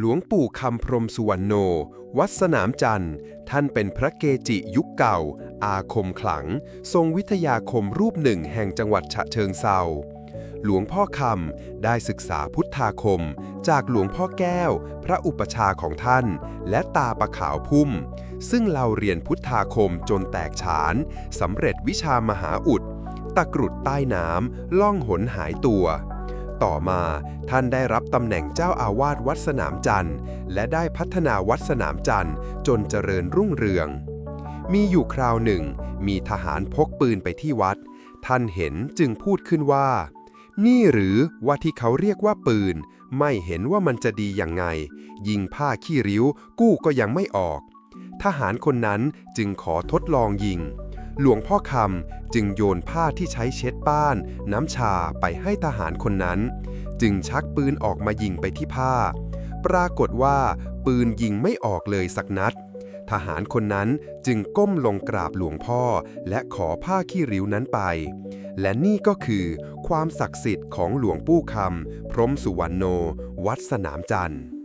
หลวงปู่คำพรมสุวรรณโน วัดสนามจันทร์ ท่านเป็นพระเกจิยุคเก่า อาคมขลัง ทรงวิทยาคมรูปหนึ่งแห่งจังหวัดฉะเชิงเซาหลวงพ่อคำได้ศึกษาพุทธาคม จากหลวงพ่อแก้ว พระอุปชาของท่าน และตาประขาวพุ่ม ซึ่งเราเรียนพุทธาคมจนแตกฉานสำเร็จวิชามหาอุด ตะกรุดใต้น้ำล่องหนหายตัว ต่อมา ท่านได้รับตำแหน่งเจ้าอาวาสวัดสนามจันทร์ และได้พัฒนาวัดสนามจันทร์ จนเจริญรุ่งเรือง มีอยู่คราวหนึ่ง มีทหารพกปืนไปที่วัด ท่านเห็นจึงพูดขึ้นว่า นี่หรือว่าที่เขาเรียกว่าปืน ไม่เห็นว่ามันจะดียังไง ยิงผ้าขี้ริ้ว กู้ก็ยังไม่ออก ทหารคนนั้นจึงขอทดลองยิง หลวงพ่อคำจึงโยนผ้าที่ใช้เช็ดบ้าน น้ำชาไปให้ทหารคนนั้น จึงชักปืนออกมายิงไปที่ผ้า ปรากฏว่า ปืนยิงไม่ออกเลยสักนัด ทหารคนนั้นจึงก้มลงกราบหลวงพ่อ และขอผ้าขี้ริ้วนั้นไป และนี่ก็คือ ความศักดิ์สิทธิ์ของหลวงปู่คำพรมสุวรรณโน วัดสนามจันทร์